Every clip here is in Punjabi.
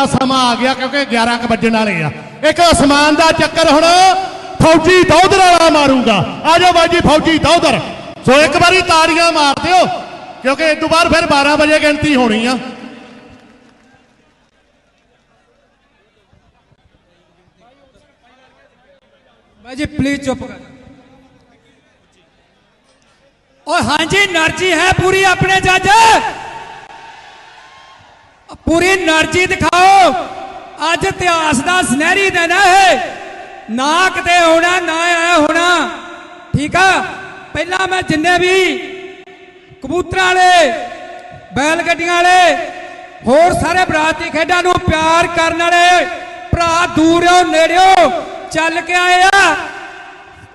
ਦਾ ਸਮਾਂ ਆ ਗਿਆ ਕਿਉਂਕਿ 11 ਕ ਵੱਜਣ ਵਾਲੇ ਆ। ਇੱਕ ਅਸਮਾਨ ਦਾ ਚੱਕਰ ਹੁਣ ਫੌਜੀ ਦੌਦਰ ਵਾਲਾ ਮਾਰੂਗਾ। ਆ ਜਾਓ ਬਾਈ ਜੀ, ਫੌਜੀ ਦੌਦਰ। ਸੋ ਇੱਕ ਵਾਰੀ ਤਾੜੀਆਂ ਮਾਰ ਦਿਓ, ਕਿਉਂਕਿ ਇਸ ਤੋਂ ਬਾਅਦ ਫਿਰ 12 ਵਜੇ ਗਿਣਤੀ ਹੋਣੀ ਆ। ਬਾਈ ਜੀ ਪਲੀਜ਼ ਚੁੱਪ ਕਰ। ਓਏ ਹਾਂਜੀ ਨਰਜੀ ਹੈ ਪੂਰੀ ਆਪਣੇ ਜੱਜ। ਪੂਰੀ એનર્ਜੀ ਦਿਖਾਓ। ਅੱਜ ਇਤਿਹਾਸ ਦਾ ਸੁਨਹਿਰੀ ਦਿਨ ਹੈ ਨਾ ਕਿਤੇ ਹੋਣਾ, ਨਾ ਆਇਆ ਹੋਣਾ। ਠੀਕ ਆ? ਪਹਿਲਾਂ ਮੈਂ ਜਿੰਨੇ ਵੀ ਕਬੂਤਰਾਂ ਵਾਲੇ ਬੈਲ ਗੱਡੀਆਂ ਵਾਲੇ, ਹੋਰ ਸਾਰੇ ਬਰਾਤੀ ਖੇਡਾਂ ਨੂੰ ਪਿਆਰ ਕਰਨ ਵਾਲੇ ਭਰਾ ਦੂਰੋਂ ਨੇੜਿਓ ਚੱਲ ਕੇ ਆਏ ਆ।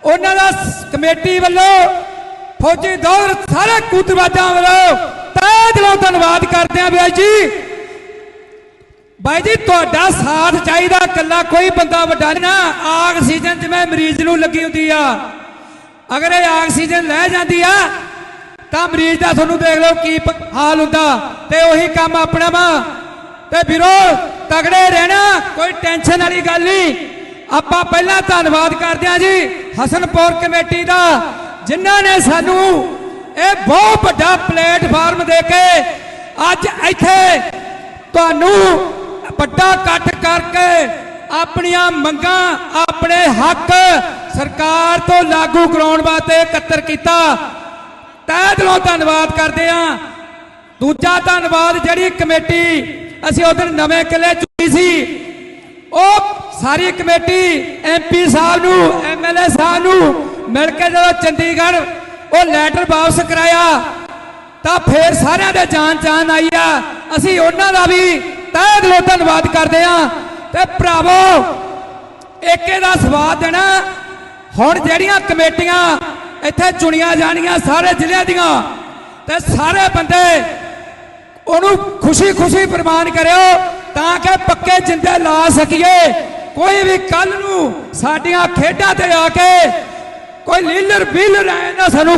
ਉਹਨਾਂ ਦਾ ਕਮੇਟੀ ਵੱਲੋਂ ਫੌਜੀ ਦੌਰ ਸਾਰੇ ਕੂਤਵਾਜਾਂ ਵੱਲੋਂ ਤੈ ਦਿਲੋਂ ਧੰਨਵਾਦ ਕਰਦੇ ਆ ਵੀਰ ਜੀ। ਬਾਈ ਜੀ, ਤੁਹਾਡਾ ਸਾਥ ਚਾਹੀਦਾ, ਇਕੱਲਾ ਕੋਈ ਬੰਦਾ ਵੱਡਾ ਨਹੀਂ ਨਾ। ਆਕਸੀਜਨ ਜਿਵੇਂ ਮਰੀਜ਼ ਨੂੰ ਲੱਗੀ ਹੁੰਦੀ ਆ। ਅਗਰ ਇਹ ਆਕਸੀਜਨ ਲੈ ਜਾਂਦੀ ਆ, ਤਾਂ ਮਰੀਜ਼ ਦਾ ਤੁਹਾਨੂੰ ਦੇਖ ਲਓ ਕੀ ਹਾਲ ਹੁੰਦਾ। ਤੇ ਉਹੀ ਕੰਮ ਆਪਣਾ ਵਾ। ਤੇ ਵੀਰੋ, ਤਗੜੇ ਰਹਿਣਾ, ਕੋਈ ਟੈਨਸ਼ਨ ਵਾਲੀ ਗੱਲ ਨਹੀਂ। ਆਪਾਂ ਪਹਿਲਾਂ ਧੰਨਵਾਦ ਕਰਦੇ ਹਾਂ ਜੀ, ਹਸਨਪੁਰ ਕਮੇਟੀ ਦਾ, ਜਿਨ੍ਹਾਂ ਨੇ ਸਾਨੂੰ ਇਹ ਬਹੁਤ ਵੱਡਾ ਪਲੇਟਫਾਰਮ ਦੇ ਕੇ ਅੱਜ ਇੱਥੇ ਤੁਹਾਨੂੰ ਵੱਡਾ ਇਕੱਠ ਕਰਕੇ ਆਪਣੀਆਂ ਮੰਗਾਂ, ਆਪਣੇ ਹੱਕ ਸਰਕਾਰ ਤੋਂ ਲਾਗੂ ਕਰਾਉਣ ਵਾਸਤੇ ਇਕੱਤਰ ਕੀਤਾ। ਤਹਿ ਦਿਲੋਂ ਧੰਨਵਾਦ ਕਰਦੇ ਹਾਂ। ਦੂਜਾ ਧੰਨਵਾਦ ਜਿਹੜੀ ਕਮੇਟੀ ਅਸੀਂ ਉਧਰ ਨਵੇਂ ਕਿਲੇ ਚੁਣੀ ਸੀ, ਉਹ ਸਾਰੀ ਕਮੇਟੀ ਐਮਪੀ ਸਾਹਿਬ ਨੂੰ ਐਮਐਲਏ ਸਾਹਿਬ ਨੂੰ ਮਿਲ ਕੇ ਜਦੋਂ ਚੰਡੀਗੜ੍ਹ ਉਹ ਲੈਟਰ ਵਾਪਸ ਕਰਾਇਆ, ਤਾਂ ਫੇਰ ਸਾਰਿਆਂ ਦੇ ਜਾਨ ਜਾਨ ਆਈ ਆ। ਅਸੀਂ ਉਹਨਾਂ ਦਾ ਵੀ ਤਹਿ ਦਿਲੋਂ ਧੰਨਵਾਦ ਕਰਦੇ ਹਾਂ। ਤੇ ਭਰਾਵੋ, ਏਕੇ ਦਾ ਸਵਾਦ ਦੇਣਾ ਹੁਣ ਜਿਹੜੀਆਂ ਕਮੇਟੀਆਂ ਇੱਥੇ ਚੁਣੀਆਂ ਜਾਣੀਆਂ ਸਾਰੇ ਜ਼ਿਲ੍ਹਿਆਂ ਦੀਆਂ, ਤੇ ਸਾਰੇ ਬੰਦੇ ਉਹਨੂੰ ਖੁਸ਼ੀ-ਖੁਸ਼ੀ ਪ੍ਰਮਾਨ ਕਰਿਓ ਤਾਂ ਕਿ ਪੱਕੇ ਜਿੰਦੇ ਲਾ ਸਕੀਏ। ਕੋਈ ਵੀ ਕੱਲ ਨੂੰ ਸਾਡੀਆਂ ਖੇਡਾਂ ਤੇ ਆ ਕੇ ਕੋਈ ਲੀਲਰ ਬੀਲਰ ਐ ਨਾ ਸਾਨੂੰ